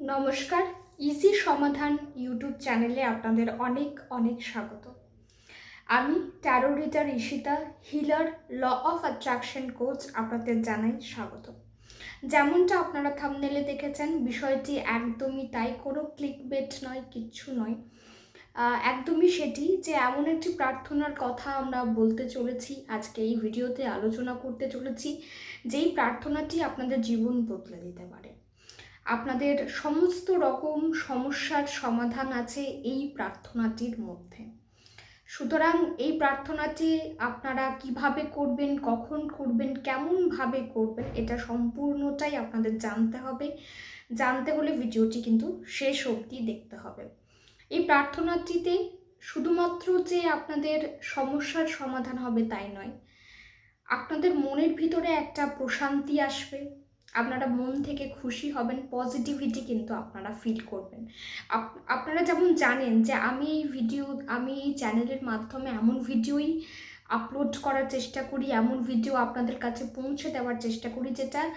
নমস্কার ইজি সমাধান ইউটিউব চ্যানেলে আপনাদের অনেক অনেক স্বাগত। আমি tarot reader Ishita healer law of attraction coach আপনাদের জানাই স্বাগত। যেমনটা আপনারা থামনেলে দেখেছেন, বিষয়টি একদমই তাই, কোনো ক্লিক বেট নয়, কিচ্ছু নয়। একদমই সেটি যে এমন একটি প্রার্থনার কথা আমরা বলতে চলেছি, আজকে এই ভিডিওতে আলোচনা করতে চলেছি, যেই প্রার্থনাটি আপনাদের জীবন বদলে দিতে পারে। আপনাদের সমস্ত রকম সমস্যার সমাধান আছে এই প্রার্থনাটির মধ্যে। সুতরাং এই প্রার্থনাটি আপনারা কীভাবে করবেন, কখন করবেন, কেমনভাবে করবেন, এটা সম্পূর্ণটাই আপনাদের জানতে হবে। জানতে হলে ভিডিওটি কিন্তু শেষ অবধি দেখতে হবে। এই প্রার্থনাটিতে শুধুমাত্র যে আপনাদের সমস্যার সমাধান হবে তাই নয়, আপনাদের মনের ভিতরে একটা প্রশান্তি আসবে আপনারা মন থেকে খুশি হবেন পজিটিভিটি কিন্তু আপনারা ফিল করবেন। আপ- আপনারা যেমন জানেন যে আমি এই ভিডিও আমি এই চ্যানেলের মাধ্যমে এমন ভিডিওই আপলোড করার চেষ্টা করি, এমন ভিডিও আপনাদের কাছে পৌঁছে দেওয়ার চেষ্টা করি, যেটা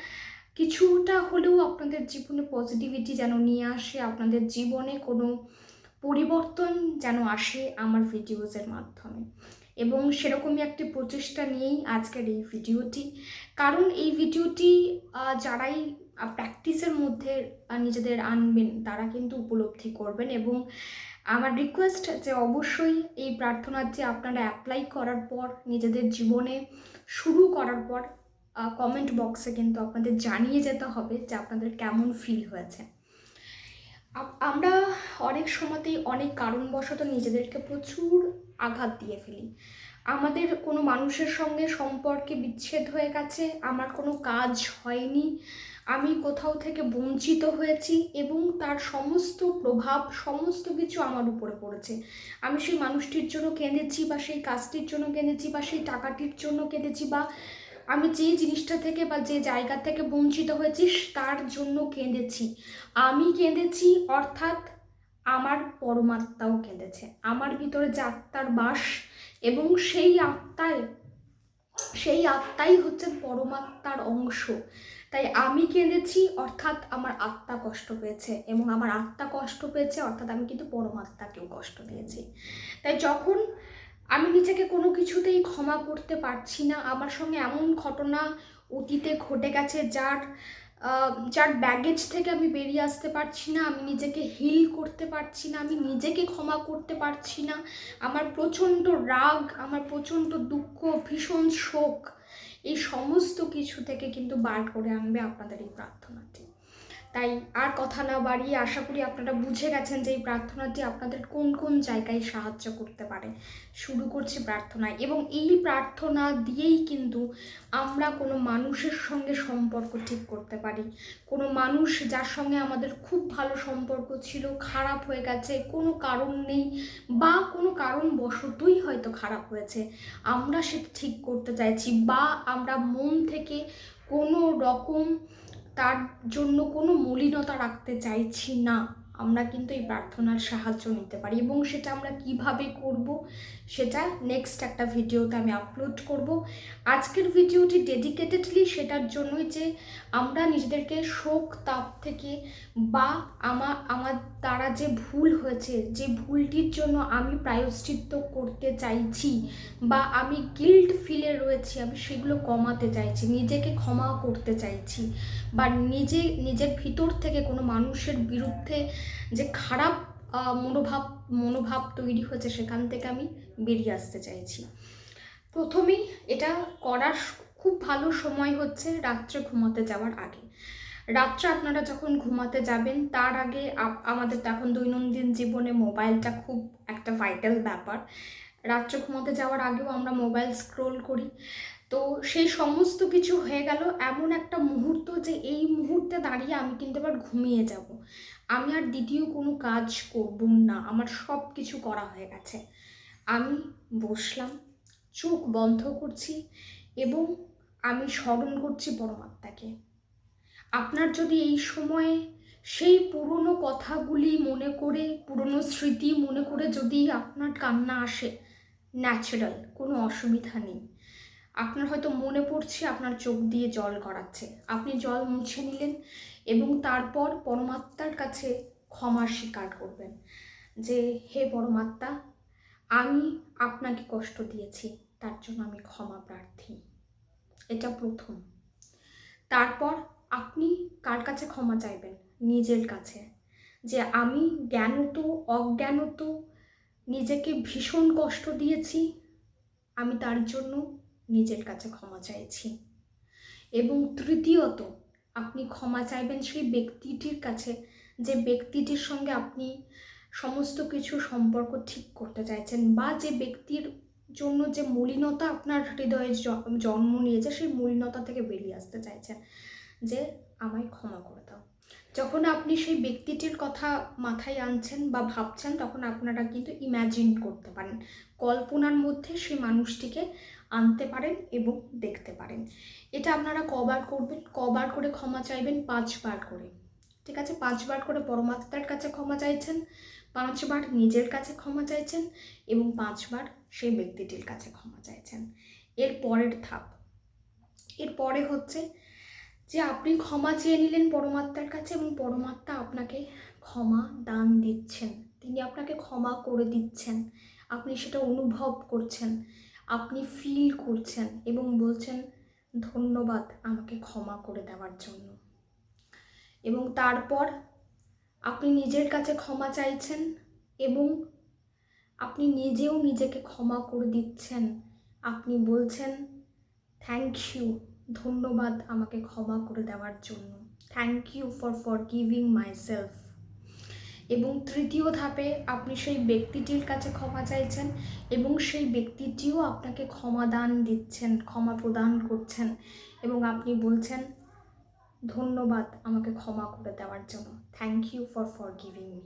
কিছুটা হলেও আপনাদের জীবনে পজিটিভিটি যেন নিয়ে আসে, আপনাদের জীবনে কোনো পরিবর্তন যেন আসে আমার ভিডিওজের মাধ্যমে। এবং সেরকমই একটি প্রচেষ্টা নিয়েই আজকের এই ভিডিওটি। কারণ এই ভিডিওটি যারাই প্র্যাকটিসের মধ্যে নিজেদের আনবেন, তারা কিন্তু উপলব্ধি করবেন এবং আমার রিকোয়েস্ট যে অবশ্যই এই প্রার্থনাটি আপনারা অ্যাপ্লাই করার পর, নিজেদের জীবনে শুরু করার পর কমেন্ট বক্সে কিন্তু আপনাদের জানিয়ে যেতে হবে যে আপনাদের কেমন ফিল হয়েছে। আমরা অনেক সময়তেই অনেক কারণবশত নিজেদেরকে প্রচুর আঘাত দিয়ে ফেলি। আমাদের কোনো মানুষের সঙ্গে সম্পর্কে বিচ্ছেদ হয়ে গেছে, আমার কোনো কাজ হয়নি, আমি কোথাও থেকে বঞ্চিত হয়েছি এবং তার সমস্ত প্রভাব, সমস্ত কিছু আমার উপরে পড়েছে। আমি সেই মানুষটির জন্য কেঁদেছি বা সেই কাজটির জন্য কেঁদেছি বা সেই টাকাটির জন্য কেঁদেছি বা আমি যে জিনিসটা থেকে বা যে জায়গা থেকে বঞ্চিত হয়েছি, তার জন্য কেঁদেছি। আমি কেঁদেছি, অর্থাৎ আমার পরমাত্মাও কেঁদেছে। আমার ভিতরে যে আত্মার বাস এবং সেই আত্মায় সেই আত্মাই হচ্ছে পরমাত্মার অংশ। তাই আমি কেঁদেছি, অর্থাৎ আমার আত্মা কষ্ট পেয়েছে এবং আমার আত্মা কষ্ট পেয়েছে, অর্থাৎ আমি কিন্তু পরমাত্মাকেও কষ্ট দিয়েছি তাই যখন আমি নিজেকে কোনো কিছুতেই ক্ষমা করতে পারছি না। আমার সঙ্গে এমন ঘটনা অতীতে ঘটে গেছে যার যার ব্যাগেজ থেকে আমি বেরিয়ে আসতে পারছি না। আমি নিজেকে হিল করতে পারছি না। আমি নিজেকে ক্ষমা করতে পারছি না। আমার প্রচণ্ড রাগ, আমার প্রচণ্ড দুঃখ, ভীষণ শোক, এই সমস্ত কিছু থেকে কিন্তু বার করে আনবে আপনাদের এই প্রার্থনাটি। তাই আর কথা না বাড়িয়ে আশা করি আপনারা বুঝে গেছেন যে এই প্রার্থনাটি আপনাদের কোন কোন জায়গায় সাহায্য করতে পারে। শুরু করছি প্রার্থনায় এবং এই প্রার্থনা দিয়েই কিন্তু আমরা কোনো মানুষের সঙ্গে সম্পর্ক ঠিক করতে পারি। কোনো মানুষ যার সঙ্গে আমাদের খুব ভালো সম্পর্ক ছিল, খারাপ হয়ে গেছে, কোনো কারণ নেই বা কোনো কারণ কারণবশতই হয়তো খারাপ হয়েছে, আমরা সেটা ঠিক করতে চাইছি বা আমরা মন থেকে কোনো রকম তার জন্য কোনো মলিনতা রাখতে চাইছি না। আমরা কিন্তু এই প্রার্থনার সাহায্য নিতে পারি এবং সেটা আমরা কীভাবে করব সেটা নেক্সট একটা ভিডিওতে আমি আপলোড করব। আজকের ভিডিওটি ডেডিকেটেডলি সেটার জন্যই যে আমরা নিজেদেরকে শোক, তাপ থেকে বা আমা, আমার দ্বারা যে ভুল হয়েছে, যে ভুলটির জন্য আমি প্রায়শ্চিত্ত করতে চাইছি বা আমি গিল্ট ফিলে রয়েছি, আমি সেগুলো কমাতে চাইছি, নিজেকে ক্ষমা করতে চাইছি বা নিজে, নিজের ভিতর থেকে কোনো মানুষের বিরুদ্ধে যে খারাপ মনোভাব মনোভাব তৈরি হয়েছে, সেখান থেকে আমি বেরিয়ে আসতে চাইছি। প্রথমেই এটা করার খুব ভালো সময় হচ্ছে রাত্রে ঘুমাতে যাওয়ার আগে। রাত্রে আপনারা যখন ঘুমাতে যাবেন, তার আগে আমাদের তো এখন দৈনন্দিন জীবনে মোবাইলটা খুব একটা ভাইটাল ব্যাপার। রাত্রে ঘুমাতে যাওয়ার আগেও আমরা মোবাইল স্ক্রোল করি। তো সেই সমস্ত কিছু হয়ে গেল। এমন একটা মুহূর্ত যে এই মুহূর্তে দাঁড়িয়ে আমি কিন্তু এবার ঘুমিয়ে যাব। আমি আর দ্বিতীয় কোনো কাজ করব না। আমার সব কিছু করা হয়ে গেছে। আমি বসলাম, চোখ বন্ধ করছি এবং আমি স্মরণ করছি পরমাত্মাকে। আপনার যদি এই সময়ে সেই পুরনো কথাগুলি মনে করে, পুরনো স্মৃতি মনে করে যদি আপনার কান্না আসে ন্যাচারাল কোনো অসুবিধা নেই। আপনার হয়তো মনে পড়ছে, আপনার চোখ দিয়ে জল গড়াচ্ছে। আপনি জল মুছে নিলেন এবং তারপর পরমাত্মার কাছে ক্ষমা স্বীকার করবেন যে, হে পরমাত্মা, আমি আপনাকে কষ্ট দিয়েছি, তার জন্য আমি ক্ষমা প্রার্থী। এটা প্রথম। তারপর আপনি কার কাছে ক্ষমা চাইবেন? নিজের কাছে। যে আমি জ্ঞানত, অজ্ঞানত, নিজেকে ভীষণ কষ্ট দিয়েছি, আমি তার জন্য নিজের কাছে ক্ষমা চাইছি। এবং তৃতীয়ত, আপনি ক্ষমা চাইবেন সেই ব্যক্তিটির কাছে, যে ব্যক্তিটির সঙ্গে আপনি সমস্ত কিছু সম্পর্ক ঠিক করতে চাইছেন বা যে ব্যক্তির জন্য যে মলিনতা আপনার হৃদয়ে জন্ম নিয়েছে, সেই মলিনতা থেকে বেরিয়ে আসতে চাইছেন। যে আমায় ক্ষমা করে দাও। যখন আপনি সেই ব্যক্তিটির কথা মাথায় আনছেন বা ভাবছেন, তখন আপনারা কিন্তু ইম্যাজিন করতে পারেন। কল্পনার মধ্যে সেই মানুষটিকে আনতে পারেন এবং দেখতে পারেন। এটা আপনারা কবার করবেন, কবার করে ক্ষমা চাইবেন, পাঁচবার করে। ঠিক আছে? পাঁচবার করে পরমাত্মার কাছে ক্ষমা চাইছেন, পাঁচবার নিজের কাছে ক্ষমা চাইছেন এবং পাঁচবার সেই ব্যক্তিটির কাছে ক্ষমা চাইছেন। এর পরের ধাপ। এর পরে হচ্ছে যে আপনি ক্ষমা চেয়ে নিলেন পরমাত্মার কাছে এবং পরমাত্মা আপনাকে ক্ষমা দান দিচ্ছেন। তিনি আপনাকে ক্ষমা করে দিচ্ছেন। আপনি সেটা অনুভব করছেন। আপনি ফিল করছেন এবং বলছেন, ধন্যবাদ আমাকে ক্ষমা করে দেওয়ার জন্য। এবং তারপর আপনি নিজের কাছে ক্ষমা চাইছেন এবং আপনি নিজেও নিজেকে ক্ষমা করে দিচ্ছেন। আপনি বলছেন থ্যাংক ইউ ধন্যবাদ আমাকে ক্ষমা করে দেওয়ার জন্য। Thank you for for giving myself এবং তৃতীয় ধাপে আপনি সেই ব্যক্তিটির কাছে ক্ষমা চাইছেন এবং সেই ব্যক্তিটিও আপনাকে ক্ষমা দান দিচ্ছেন, ক্ষমা প্রদান করছেন এবং আপনি বলছেন, ধন্যবাদ আমাকে ক্ষমা করে দেওয়ার জন্য। Thank you for for giving me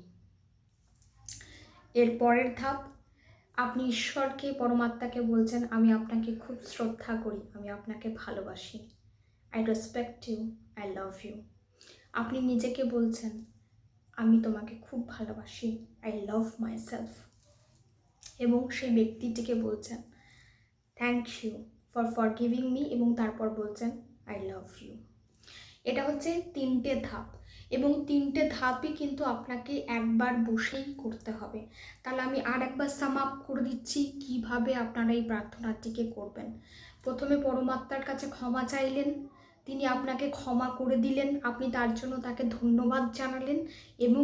এর পরের ধাপ আপনি ঈশ্বরকে, পরমাত্মাকে বলছেন, আমি আপনাকে খুব শ্রদ্ধা করি, আমি আপনাকে ভালোবাসি। I respect you I love you আপনি নিজেকে বলছেন, আমি তোমাকে খুব ভালোবাসি আই লাভ মাই সেলফ এবং সেই ব্যক্তিটিকে বলছেন thank you for for giving me এবং তারপর বলছেন আই লাভ ইউ এটা হচ্ছে তিনটে ধাপ। এবং তিনটে ধাপই কিন্তু আপনাকে একবার বসেই করতে হবে। তাহলে আমি আর একবার সাম আপ করে দিচ্ছি কীভাবে আপনারা এই প্রার্থনাটিকে করবেন। প্রথমে পরমাত্মার কাছে ক্ষমা চাইলেন, তিনি আপনাকে ক্ষমা করে দিলেন, আপনি তার জন্য তাকে ধন্যবাদ জানালেন এবং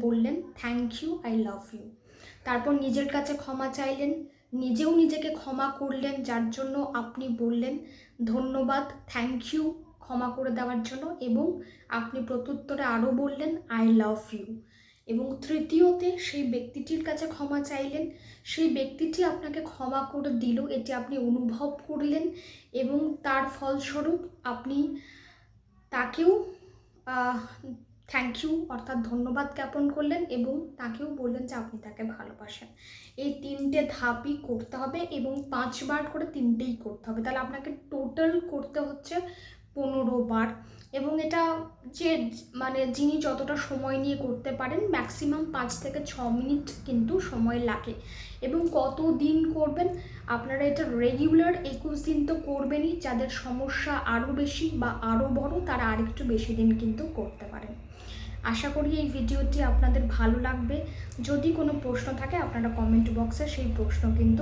বললেন thank you I love you তারপর নিজের কাছে ক্ষমা চাইলেন, নিজেও নিজেকে ক্ষমা করলেন, যার জন্য আপনি বললেন, ধন্যবাদ থ্যাংক ইউ ক্ষমা করে দেওয়ার জন্য এবং আপনি প্রত্যুত্তরে আরও বললেন, আই লাভ ইউ। এবং তৃতীয়তে, সেই ব্যক্তিটির কাছে ক্ষমা চাইলেন। সেই ব্যক্তিটি আপনাকে ক্ষমা করে দিল, এটি আপনি অনুভব করলেন এবং তার ফলস্বরূপ আপনি তাকেও থ্যাংক ইউ অর্থাৎ ধন্যবাদ জ্ঞাপন করলেন এবং তাকেও বললেন যে আপনি তাকে ভালোবাসেন। এই তিনটে ধাপই করতে হবে এবং পাঁচবার করে তিনটেই করতে হবে। তাহলে আপনাকে টোটাল করতে হচ্ছে পনেরো বার এবং এটা যে মানে যিনি যতটা সময় নিয়ে করতে পারেন ম্যাক্সিমাম পাঁচ থেকে ছ মিনিট কিন্তু সময় লাগে। এবং কত দিন করবেন, আপনারা এটা রেগুলার একুশ দিন তো করবেনই, যাদের সমস্যা আরও বেশি বা আরও বড়, তারা আরেকটু বেশি দিন কিন্তু করতে পারেন। আশা করি এই ভিডিওটি আপনাদের ভালো লাগবে। যদি কোনো প্রশ্ন থাকে, আপনারা কমেন্ট বক্সে সেই প্রশ্ন কিন্তু